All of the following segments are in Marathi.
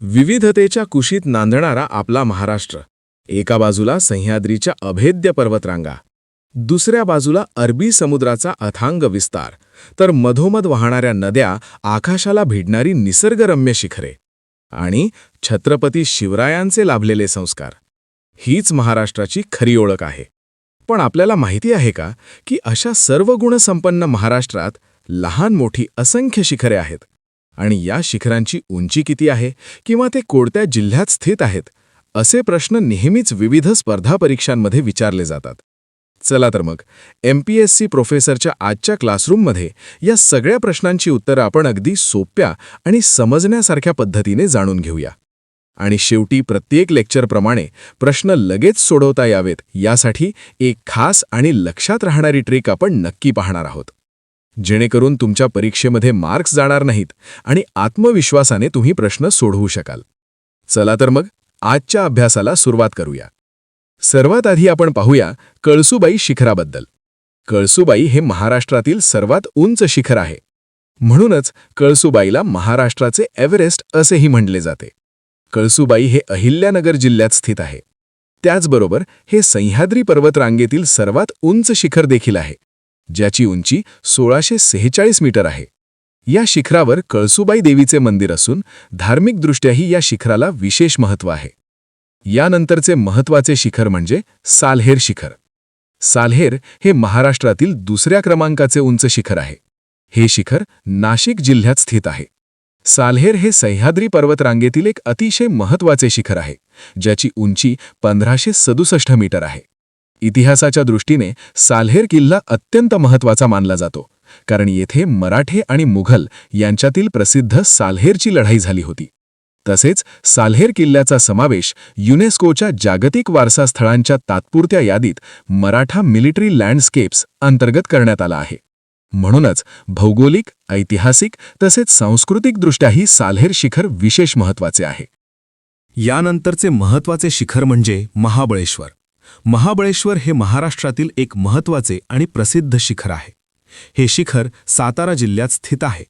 विविधतेच्या कुशीत नांदणारा आपला महाराष्ट्र. एका बाजूला सह्याद्रीच्या अभेद्य पर्वतरांगा. दुसऱ्या बाजूला अरबी समुद्राचा अथांग विस्तार. तर मधोमध वाहणाऱ्या नद्या आकाशाला भिडणारी निसर्गरम्य शिखरे. आणि छत्रपती शिवरायांचे लाभलेले संस्कार. हीच महाराष्ट्राची खरी ओळख आहे. पण आपल्याला माहिती आहे का की अशा सर्व गुणसंपन्न महाराष्ट्रात लहान मोठी असंख्य शिखरे आहेत. आणि या शिखरांची उंची किती आहे किंवा ते कोणत्या जिल्ह्यात स्थित आहेत असे प्रश्न नेहमीच विविध स्पर्धा परीक्षांमध्ये विचारले जातात. चला तर मग एम पी एस सी प्रोफेसरच्या आजच्या क्लासरूममध्ये या सगळ्या प्रश्नांची उत्तरं आपण अगदी सोप्या आणि समजण्यासारख्या पद्धतीने जाणून घेऊया. आणि शेवटी प्रत्येक लेक्चरप्रमाणे प्रश्न लगेच सोडवता यावेत यासाठी एक खास आणि लक्षात राहणारी ट्रिक आपण नक्की पाहणार आहोत. जेणेकरून तुमच्या परीक्षेमध्ये मार्क्स जाणार नाहीत आणि आत्मविश्वासाने तुम्ही प्रश्न सोडवू शकाल. चला तर मग आजच्या अभ्यासाला सुरुवात करूया. सर्वात आधी आपण पाहूया कळसुबाई शिखराबद्दल. कळसुबाई हे महाराष्ट्रातील सर्वात उंच शिखर आहे. म्हणूनच कळसुबाईला महाराष्ट्राचे एव्हरेस्ट असेही म्हणले जाते. कळसुबाई हे अहिल्यानगर जिल्ह्यात स्थित आहे. त्याचबरोबर हे सह्याद्री पर्वतरांगेतील सर्वात उंच शिखर देखील आहे. ज्याची उंची सोळाशे सेहेचाळीस मीटर आहे. या शिखरावर कळसुबाई देवीचे मंदिर असून धार्मिकदृष्ट्याही या शिखराला विशेष महत्त्व आहे. यानंतरचे महत्त्वाचे शिखर म्हणजे साल्हेर शिखर. साल्हेर हे महाराष्ट्रातील दुसऱ्या क्रमांकाचे उंच शिखर आहे. हे शिखर नाशिक जिल्ह्यात स्थित आहे. साल्हेर हे सह्याद्री पर्वतरांगेतील एक अतिशय महत्त्वाचे शिखर आहे ज्याची उंची पंधराशे सदुसष्ट मीटर आहे. इतिहासाच्या दृष्टीने साल्हेर किल्ला अत्यंत महत्त्वाचा मानला जातो कारण येथे मराठे आणि मुघल यांच्यातील प्रसिद्ध साल्हेरची लढाई झाली होती. तसेच साल्हेर किल्ल्याचा समावेश युनेस्कोच्या जागतिक वारसा स्थळांच्या तात्पुरत्या यादीत मराठा मिलिटरी लँडस्केप्स अंतर्गत करण्यात आला आहे. म्हणूनच भौगोलिक ऐतिहासिक तसेच सांस्कृतिकदृष्ट्याही साल्हेर शिखर विशेष महत्त्वाचे आहे. यानंतरचे महत्त्वाचे शिखर म्हणजे महाबळेश्वर. महाबळेश्वर हे महाराष्ट्रातील एक महत्त्वाचे आणि प्रसिद्ध शिखर आहे. हे शिखर सातारा जिल्ह्यात स्थित आहे.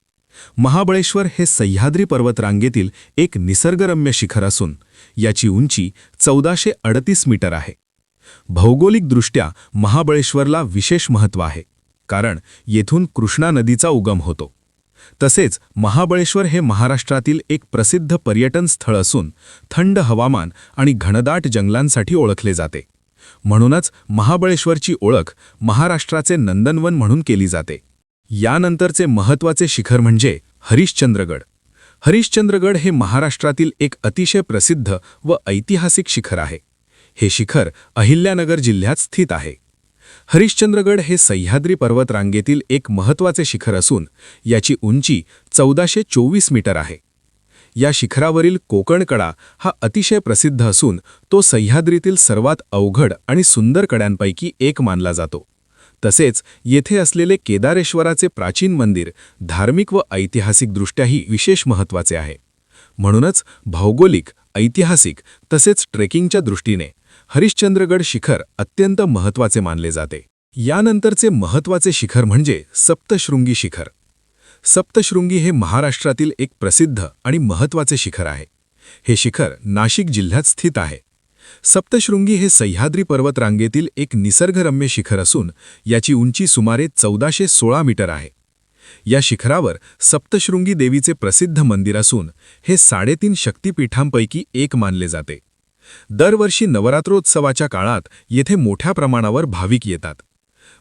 महाबळेश्वर हे सह्याद्री पर्वतरांगेतील एक निसर्गरम्य शिखर असून याची उंची चौदाशे अडतीस मीटर आहे. भौगोलिकदृष्ट्या महाबळेश्वरला विशेष महत्त्व आहे कारण येथून कृष्णा नदीचा उगम होतो. तसेच महाबळेश्वर हे महाराष्ट्रातील एक प्रसिद्ध पर्यटन स्थळ असून थंड हवामान आणि घनदाट जंगलांसाठी ओळखले जाते. म्हणूनच महाबळेश्वरची ओळख महाराष्ट्राचे नंदनवन म्हणून केली जाते. यानंतरचे महत्त्वाचे शिखर म्हणजे हरिश्चंद्रगड. हरिश्चंद्रगड हे महाराष्ट्रातील एक अतिशय प्रसिद्ध व ऐतिहासिक शिखर आहे. हे शिखर अहिल्यानगर जिल्ह्यात स्थित आहे. हरिश्चंद्रगड हे सह्याद्री पर्वतरांगेतील एक महत्त्वाचे शिखर असून याची उंची चौदाशे चोवीस मीटर आहे. या शिखरावरील कोकणकडा हा अतिशय प्रसिद्ध असून तो सह्याद्रीतील सर्वात अवघड आणि सुंदर कड्यांपैकी एक मानला जातो. तसेच येथे असलेले केदारेश्वराचे प्राचीन मंदिर धार्मिक व ऐतिहासिकदृष्ट्याही विशेष महत्त्वाचे आहे. म्हणूनच भौगोलिक ऐतिहासिक तसेच ट्रेकिंगच्या दृष्टीने हरिश्चंद्रगड शिखर अत्यंत महत्त्वाचे मानले जाते. यानंतरचे महत्त्वाचे शिखर म्हणजे सप्तशृंगी शिखर. सप्तशृंगी हे महाराष्ट्रातील एक प्रसिद्ध आणि महत्त्वाचे शिखर आहे. हे शिखर नाशिक जिल्ह्यात स्थित आहे. सप्तशृंगी हे सह्याद्री पर्वतरांगेतील एक निसर्गरम्य शिखर असून याची उंची सुमारे चौदाशे सोळा मीटर आहे. या शिखरावर सप्तशृंगी देवीचे प्रसिद्ध मंदिर असून हे साडेतीन शक्तिपीठांपैकी एक मानले जाते. दरवर्षी नवरात्रोत्सवाच्या काळात येथे मोठ्या प्रमाणावर भाविक येतात.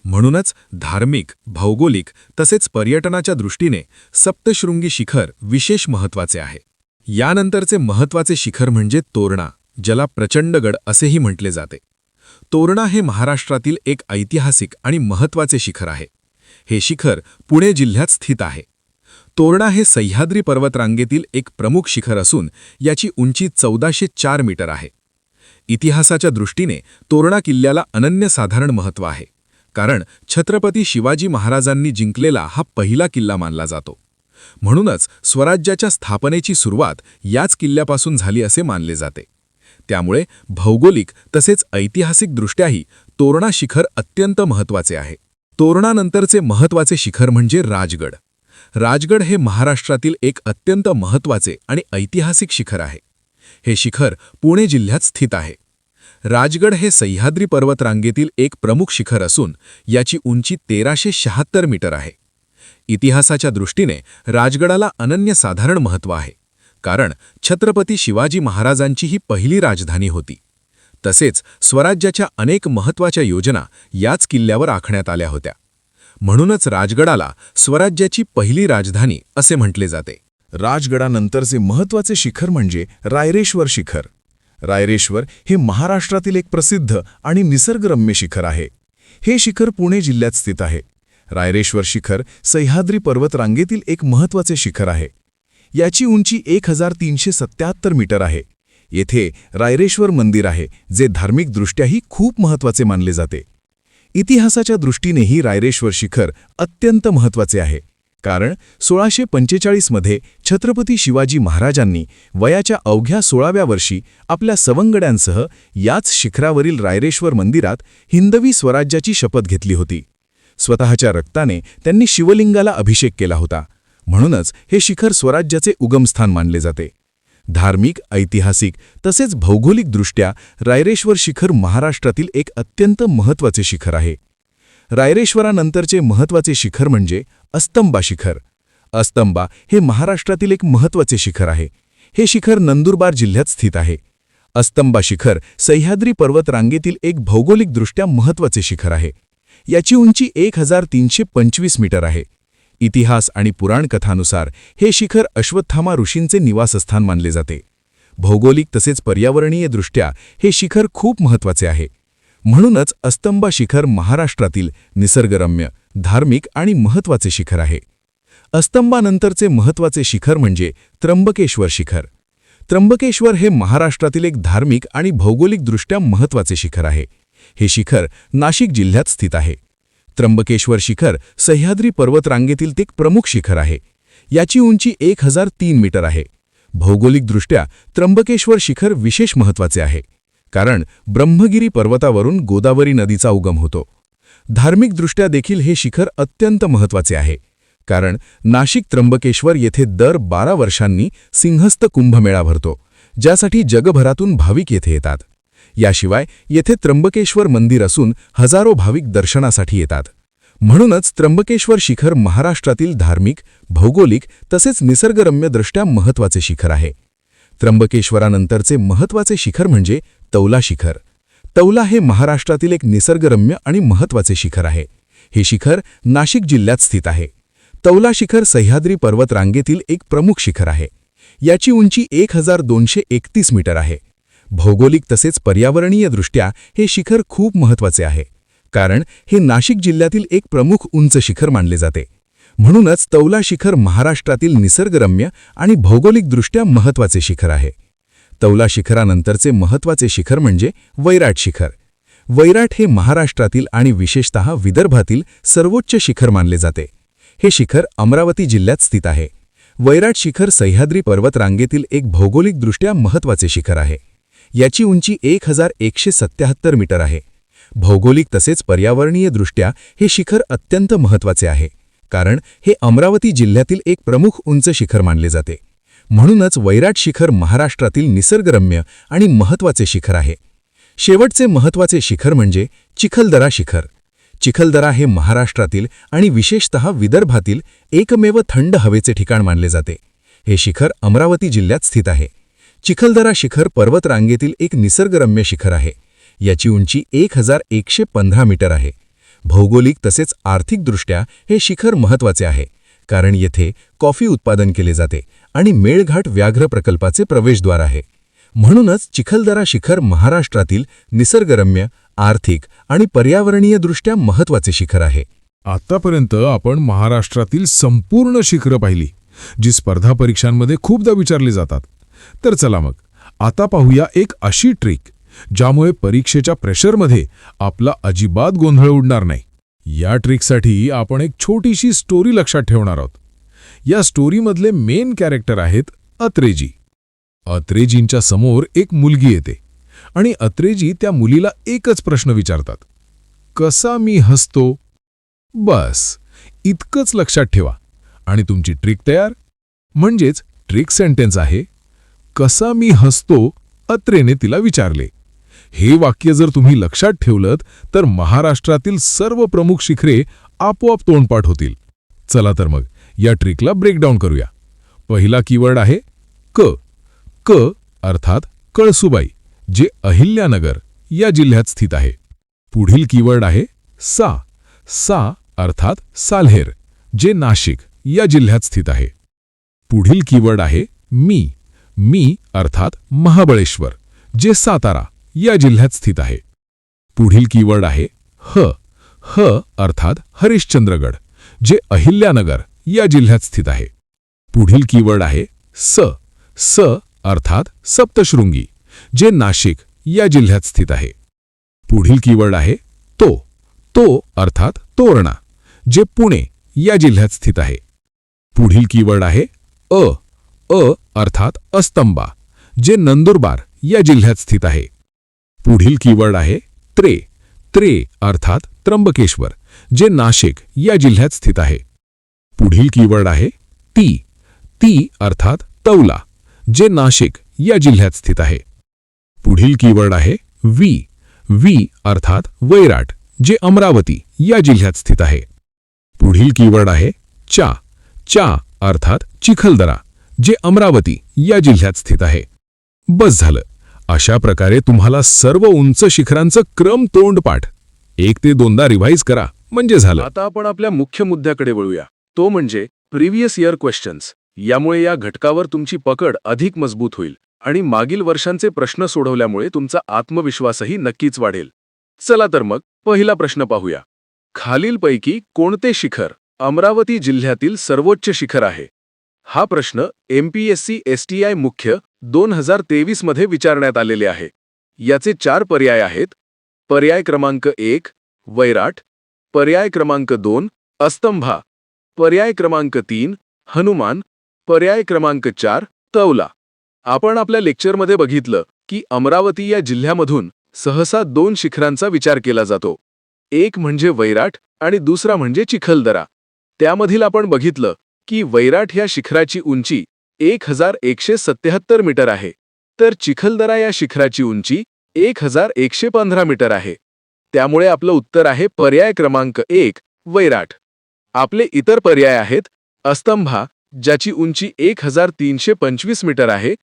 म्हणूनच धार्मिक भौगोलिक तसेच पर्यटनाच्या दृष्टीने सप्तशृंगी शिखर विशेष महत्त्वाचे आहे. यानंतरचे महत्त्वाचे शिखर म्हणजे तोरणा ज्याला प्रचंडगड असेही म्हटले जाते. तोरणा हे महाराष्ट्रातील एक ऐतिहासिक आणि महत्त्वाचे शिखर आहे. हे शिखर पुणे जिल्ह्यात स्थित आहे. तोरणा हे सह्याद्री पर्वतरांगेतील एक प्रमुख शिखर असून याची उंची चौदाशे चार मीटर आहे. इतिहासाच्या दृष्टीने तोरणा किल्ल्याला अनन्यसाधारण महत्त्व आहे. कारण छत्रपती शिवाजी महाराजांनी जिंकलेला हा पहिला किल्ला मानला जातो. म्हणूनच स्वराज्याच्या स्थापनेची सुरुवात याच किल्ल्यापासून झाली असे मानले जाते. त्यामुळे भौगोलिक तसेच ऐतिहासिकदृष्ट्याही तोरणा शिखर अत्यंत महत्त्वाचे आहे. तोरणानंतरचे महत्त्वाचे शिखर म्हणजे राजगड. राजगड हे महाराष्ट्रातील एक अत्यंत महत्त्वाचे आणि ऐतिहासिक शिखर आहे. हे शिखर पुणे जिल्ह्यात स्थित आहे. राजगड हे सह्याद्री पर्वतरांगेतील एक प्रमुख शिखर असून याची उंची तेराशे शहात्तर मीटर आहे. इतिहासाच्या दृष्टीने राजगडाला अनन्यसाधारण महत्त्व आहे कारण छत्रपती शिवाजी महाराजांची ही पहिली राजधानी होती. तसेच स्वराज्याच्या अनेक महत्त्वाच्या योजना याच किल्ल्यावर आखण्यात आल्या होत्या. म्हणूनच राजगडाला स्वराज्याची पहिली राजधानी असे म्हटले जाते. राजगडानंतरचे महत्त्वाचे शिखर म्हणजे रायरेश्वर शिखर. रायरेश्वर हे महाराष्ट्रातील एक प्रसिद्ध आणि निसर्गरम्य शिखर आहे. हे शिखर पुणे जिल्ह्यात स्थित आहे. रायरेश्वर शिखर सह्याद्री पर्वतरांगेतील एक महत्त्वाचे शिखर आहे. याची उंची एक हजार तीनशे सत्त्याहत्तर मीटर आहे. येथे रायरेश्वर मंदिर आहे जे धार्मिकदृष्ट्याही खूप महत्त्वाचे मानले जाते. इतिहासाच्या दृष्टीनेही रायरेश्वर शिखर अत्यंत महत्त्वाचे आहे. कारण सोळाशे पंचेचाळीसमध्ये छत्रपती शिवाजी महाराजांनी वयाच्या अवघ्या सोळाव्या वर्षी आपल्या सवंगड्यांसह याच शिखरावरील रायरेश्वर मंदिरात हिंदवी स्वराज्याची शपथ घेतली होती. स्वतःच्या रक्ताने त्यांनी शिवलिंगाला अभिषेक केला होता. म्हणूनच हे शिखर स्वराज्याचे उगमस्थान मानले जाते. धार्मिक ऐतिहासिक तसेच भौगोलिकदृष्ट्या रायरेश्वर शिखर महाराष्ट्रातील एक अत्यंत महत्त्वाचे शिखर आहे. रायरेश्वरानंतरचे महत्त्वाचे शिखर म्हणजे अस्तंबा शिखर. अस्तंबा हे महाराष्ट्रातील एक महत्त्वाचे शिखर आहे. हे शिखर नंदुरबार जिल्ह्यात स्थित आहे. अस्तंबा शिखर सह्याद्री पर्वतरांगेतील एक भौगोलिकदृष्ट्या महत्त्वाचे शिखर आहे. याची उंची एक हजार तीनशे पंचवीस मीटर आहे. इतिहास आणि पुराणकथानुसार हे शिखर अश्वत्थामा ऋषींचे निवासस्थान मानले जाते. भौगोलिक तसेच पर्यावरणीय दृष्ट्या हे शिखर खूप महत्त्वाचे आहे. म्हणूनच अस्तंबा शिखर महाराष्ट्रातील निसर्गरम्य धार्मिक आणि महत्त्वाचे शिखर आहे. अस्तंबानंतरचे महत्त्वाचे शिखर म्हणजे त्र्यंबकेश्वर शिखर. त्र्यंबकेश्वर हे महाराष्ट्रातील एक धार्मिक आणि भौगोलिकदृष्ट्या महत्त्वाचे शिखर आहे. हे शिखर नाशिक जिल्ह्यात स्थित आहे. त्र्यंबकेश्वर शिखर सह्याद्री पर्वतरांगेतील ते एक प्रमुख शिखर आहे. याची उंची एक हजार तीन मीटर आहे. भौगोलिकदृष्ट्या त्र्यंबकेश्वर शिखर विशेष महत्त्वाचे आहे. कारण ब्रह्मगिरी पर्वतावरून गोदावरी नदीचा उगम होतो. धार्मिकदृष्ट्या देखील हे शिखर अत्यंत महत्त्वाचे आहे. कारण नाशिक त्र्यंबकेश्वर येथे दर बारा वर्षांनी सिंहस्थ कुंभमेळा भरतो ज्यासाठी जगभरातून भाविक येथे येतात. याशिवाय येथे त्र्यंबकेश्वर मंदिर असून हजारो भाविक दर्शनासाठी येतात. म्हणूनच त्र्यंबकेश्वर शिखर महाराष्ट्रातील धार्मिक भौगोलिक तसेच निसर्गरम्यदृष्ट्या महत्त्वाचे शिखर आहे. त्र्यंबकेश्वरानंतरचे महत्त्वाचे शिखर म्हणजे तौला शिखर. तौला हे महाराष्ट्रातील एक निसर्गरम्य आणि महत्त्वाचे शिखर आहे. हे शिखर नाशिक जिल्ह्यात स्थित आहे. तौला शिखर सह्याद्री पर्वतरांगेतील एक प्रमुख शिखर आहे. याची उंची एक हजार दोनशे एकतीस मीटर आहे. भौगोलिक तसेच पर्यावरणीय दृष्ट्या हे शिखर खूप महत्त्वाचे आहे. कारण हे नाशिक जिल्ह्यातील एक प्रमुख उंच शिखर मानले जाते. म्हणूनच तौला शिखर महाराष्ट्रातील निसर्गरम्य आणि भौगोलिकदृष्ट्या महत्त्वाचे शिखर आहे. तौला शिखरानंतरचे महत्त्वाचे शिखर म्हणजे वैराट शिखर. वैराट हे महाराष्ट्रातील आणि विशेषतः विदर्भातील सर्वोच्च शिखर मानले जाते. हे शिखर अमरावती जिल्ह्यात स्थित आहे. वैराट शिखर सह्याद्री पर्वतरांगेतील एक भौगोलिकदृष्ट्या महत्त्वाचे शिखर आहे. याची उंची एक हजार एकशे सत्याहत्तर मीटर आहे. भौगोलिक तसेच पर्यावरणीय दृष्ट्या हे शिखर अत्यंत महत्त्वाचे आहे. कारण हे अमरावती जिल्ह्यातील एक प्रमुख उंच शिखर मानले जाते. म्हणूनच वैराट शिखर महाराष्ट्रातील निसर्गरम्य आणि महत्त्वाचे शिखर आहे. शेवटचे महत्त्वाचे शिखर म्हणजे चिखलदरा शिखर. चिखलदरा हे महाराष्ट्रातील आणि विशेषतः विदर्भातील एकमेव थंड हवेचे ठिकाण मानले जाते. हे शिखर अमरावती जिल्ह्यात स्थित आहे. चिखलदरा शिखर पर्वतरांगेतील एक निसर्गरम्य शिखर आहे. याची उंची एक हजार एकशे पंधरा मीटर आहे. भौगोलिक तसेच आर्थिकदृष्ट्या हे शिखर महत्त्वाचे आहे. कारण येथे कॉफी उत्पादन केले जाते आणि मेळघाट व्याघ्र प्रकल्पाचे प्रवेशद्वार आहे. म्हणूनच चिखलदरा शिखर महाराष्ट्रातील निसर्गरम्य आर्थिक आणि पर्यावरणीयदृष्ट्या महत्त्वाचे शिखर आहे. आतापर्यंत आपण महाराष्ट्रातील संपूर्ण शिखरं पाहिली जी स्पर्धा परीक्षांमध्ये खूपदा विचारली जातात. तर चला मग आता पाहूया एक अशी ट्रिक ज्यामुळे परीक्षेच्या प्रेशरमध्ये आपला अजिबात गोंधळ उडणार नाही. या ट्रिकसाठी आपण एक छोटीशी स्टोरी लक्षात ठेवणार आहोत. या स्टोरीमधले मेन कॅरेक्टर आहेत अत्रेजी. अत्रेजींच्या समोर एक मुलगी येते आणि अत्रेजी त्या मुलीला एकच प्रश्न विचारतात. कसा मी हसतो? बस इतकंच लक्षात ठेवा. आणि तुमची ट्रिक तयार? म्हणजेच ट्रिक सेंटेन्स आहे कसा मी हसतो? अत्रेने तिला विचारले. हे वाक्य जर तुम्ही लक्षात ठेवलत तर महाराष्ट्रातील सर्व प्रमुख शिखरे आपोआप तोंडपाठ होतील. चला तर मग या ट्रिकला ब्रेकडाऊन करूया. पहिला कीवर्ड आहे क. क अर्थात कळसुबाई जे अहिल्यानगर या जिल्ह्यात स्थित आहे. पुढील कीवर्ड आहे सा. सा अर्थात साल्हेर जे नाशिक या जिल्ह्यात स्थित आहे. पुढील कीवर्ड आहे मी. मी अर्थात महाबळेश्वर जे सातारा या जिल्ह्यात स्थित आहे. पुढील कीवर्ड आहे ह. ह अर्थात हरिश्चंद्रगड जे अहिल्यानगर या जिल्ह्यात स्थित आहे. पुढील कीवर्ड आहे स. स अर्थात सप्तशृंगी जे नाशिक या जिल्ह्यात स्थित आहे. पुढील कीवर्ड आहे तो. तो अर्थात तोरणा जे पुणे या जिल्ह्यात स्थित आहे. पुढील कीवर्ड आहे अ. अ अर्थात अस्तंबा जे नंदुरबार या जिल्ह्यात स्थित आहे. पुढील कीवर्ड आहे त्रे. त्रे अर्थात त्र्यंबकेश्वर जे नाशिक या जिल्ह्यात स्थित आहे. पुढील कीवर्ड आहे ती. ती अर्थात तौला जे नाशिक या जिल्ह्यात स्थित आहे. पुढील कीवर्ड आहे वी. वी अर्थात वैराट जे अमरावती या जिल्ह्यात स्थित आहे. पुढील कीवर्ड आहे चा. चा अर्थात चिखलदरा जे अमरावती या जिल्ह्यात स्थित आहे. बस झालं. अशा प्रकारे तुम्हाला सर्व उंच शिखरांचं क्रम तोंडपाठ एक ते दोनदा रिव्हाईज करा. म्हणजे झालं. आता आपण आपल्या मुख्य मुद्द्याकडे वळूया. तो म्हणजे प्रिव्हियस इयर क्वेश्चन्स यामुळे या घटकावर तुमची पकड अधिक मजबूत होईल आणि मागील वर्षांचे प्रश्न सोडवल्यामुळे तुमचा आत्मविश्वासही नक्कीच वाढेल. चला तर मग पहिला प्रश्न पाहूया. खालीलपैकी कोणते शिखर अमरावती जिल्ह्यातील सर्वोच्च शिखर आहे? हा प्रश्न एमपीएससी एसटीआय मुख्य दोन हजार तेवीसमध्ये विचारण्यात आलेले आहे. याचे चार पर्याय आहेत. पर्याय क्रमांक एक वैराट. पर्याय क्रमांक दोन अस्तंभा. पर्याय क्रमांक तीन हनुमान. पर्याय क्रमांक चार तौला आपण आपल्या लेक्चरमध्ये बघितलं की अमरावती या जिल्ह्यामधून सहसा दोन शिखरांचा विचार केला जातो. एक म्हणजे वैराट आणि दुसरा म्हणजे चिखलदरा. त्यामधील आपण बघितलं की वैराट ह्या शिखराची उंची एक हजार एकशे सत्याहत्तर मीटर आहे. तर चिखलदरा या शिखराची उंची एक हजार एकशे पंधरा मीटर आहे. त्यामुळे आपलं उत्तर आहे पर्याय क्रमांक एक वैराट. आपले इतर पर्याय आहेत अस्तंभा ज्याची उंची एक हजार तीनशे पंचवीस मीटर आहे.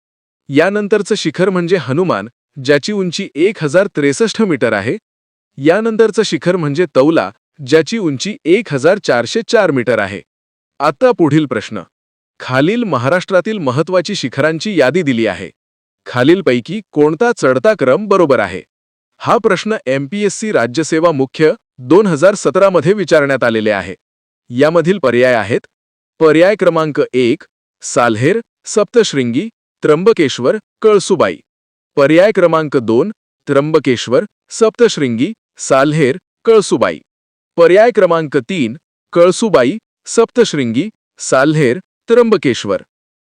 यानंतरचं शिखर म्हणजे हनुमान ज्याची उंची एक हजार त्रेसष्ट मीटर आहे. यानंतरचं शिखर म्हणजे तौला ज्याची उंची एक हजार चारशे चार मीटर आहे. आता पुढील प्रश्न. खालील महाराष्ट्रातील महत्वाची शिखरांची यादी दिली आहे. खालीलपैकी कोणता चढता क्रम बरोबर आहे? हा प्रश्न एमपीएससी राज्यसेवा मुख्य दोन हजार सतरामध्ये विचारण्यात आलेले आहे. यामधील पर्याय आहेत. पर्याय क्रमांक एक साल्हेर सप्तशृंगी त्र्यंबकेश्वर कळसुबाई. पर्याय क्रमांक दोन त्र्यंबकेश्वर सप्तशृंगी साल्हेर कळसुबाई. पर्याय क्रमांक तीन कळसुबाई सप्तशृंगी साल्हेर त्र्यंबकेश्वर.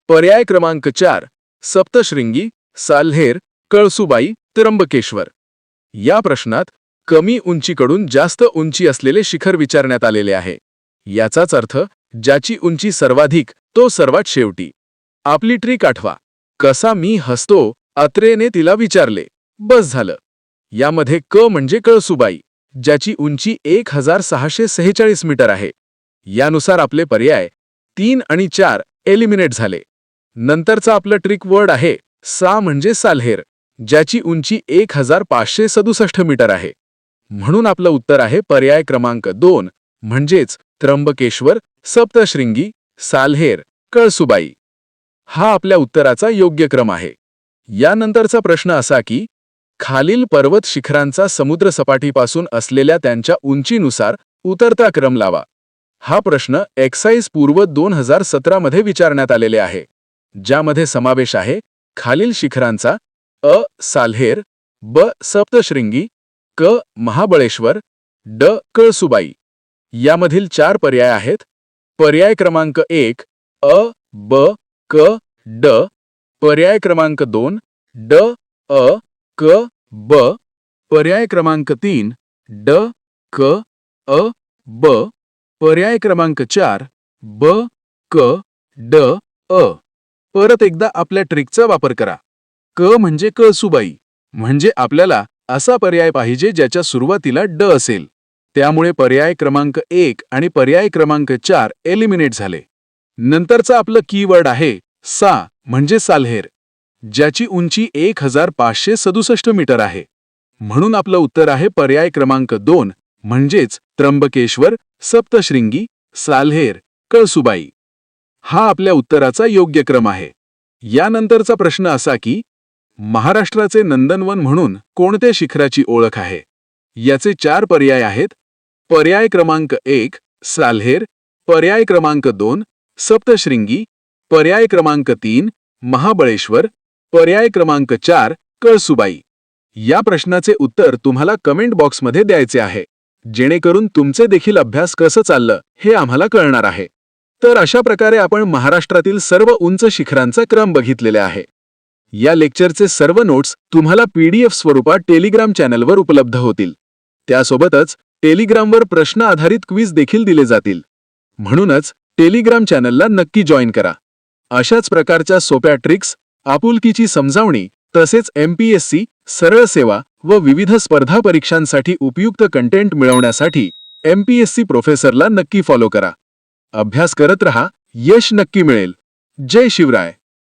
पर्याय क्रमांक चार सप्तशृंगी साल्हेर कळसुबाई त्र्यंबकेश्वर. या प्रश्नात कमी उंचीकडून जास्त उंची असलेले शिखर विचारण्यात आलेले आहे. याचाच अर्थ ज्याची उंची सर्वाधिक तो सर्वात शेवटी. आपली ट्रिक आठवा. कसा मी हसतो अत्रेने तिला विचारले. बस झालं. यामध्ये क म्हणजे कळसुबाई ज्याची उंची एक हजार सहाशे सेहेचाळीस मीटर आहे. यानुसार आपले पर्याय तीन आणि चार एलिमिनेट झाले. नंतरचा आपलं ट्रिक वर्ड आहे सा म्हणजे साल्हेर ज्याची उंची एक हजार पाचशे सदुसष्ट मीटर आहे. म्हणून आपलं उत्तर आहे पर्याय क्रमांक दोन म्हणजेच त्र्यंबकेश्वर सप्तशृंगी साल्हेर कळसुबाई. हा आपल्या उत्तराचा योग्य क्रम आहे. यानंतरचा प्रश्न असा की खालील पर्वत शिखरांचा समुद्रसपाटीपासून असलेल्या त्यांच्या उंचीनुसार उतरता क्रम लावा. हा प्रश्न एक्साईज पूर्व दोन हजार सतरामध्ये विचारण्यात आलेले आहे ज्यामध्ये समावेश आहे खालील शिखरांचा अ साल्हेर ब सप्तशृंगी क महाबळेश्वर ड कळसुबाई. यामधील चार पर्याय आहेत. पर्याय क्रमांक एक अ ब क ड. पर्याय क्रमांक दोन ड अ क ब. पर्याय क्रमांक तीन ड क अ ब. पर्याय क्रमांक चार ब क ड अ. परत एकदा आपल्या ट्रिकचा वापर करा. क म्हणजे कळसुबाई म्हणजे आपल्याला असा पर्याय पाहिजे ज्याच्या सुरुवातीला ड असेल. त्यामुळे पर्याय क्रमांक एक आणि पर्याय क्रमांक चार एलिमिनेट झाले. नंतरचं आपलं कीवर्ड आहे सा म्हणजे साल्हेर. ज्याची उंची एक हजार पाचशे सदुसष्ट मीटर आहे. म्हणून आपलं उत्तर आहे पर्याय क्रमांक दोन म्हणजेच त्र्यंबकेश्वर सप्तशृंगी साल्हेर कळसुबाई. हा आपल्या उत्तराचा योग्य क्रम आहे. यानंतरचा प्रश्न असा की महाराष्ट्राचे नंदनवन म्हणून कोणत्या शिखराची ओळख आहे? याचे चार पर्याय आहेत. पर्याय क्रमांक एक साल्हेर. पर्याय क्रमांक दोन सप्तशृंगी. पर्याय क्रमांक तीन महाबळेश्वर. पर्याय क्रमांक चार कळसुबाई. या प्रश्नाचे उत्तर तुम्हाला कमेंट बॉक्समध्ये द्यायचे आहे. जेणेकरून तुमचे देखील अभ्यास कसं चाललं हे आम्हाला कळणार आहे. तर अशा प्रकारे आपण महाराष्ट्रातील सर्व उंच शिखरांचा क्रम बघितलेला आहे. या लेक्चरचे सर्व नोट्स तुम्हाला पीडीएफ स्वरूपात टेलिग्राम चॅनलवर उपलब्ध होतील. त्यासोबतच टेलिग्रामवर प्रश्न आधारित क्विज देखील दिले जातील. म्हणूनच टेलिग्राम चॅनलला नक्की जॉईन करा. अशाच प्रकारच्या सोप्या ट्रिक्स आपुलकीची समजावणी तसेच एमपीएससी सरळ सेवा व विविध स्पर्धा परीक्षांसाठी उपयुक्त कंटेंट मिळवण्यासाठी एमपीएससी प्रोफेसरला नक्की फॉलो करा. अभ्यास करत रहा यश नक्की मिळेल. जय शिवराय.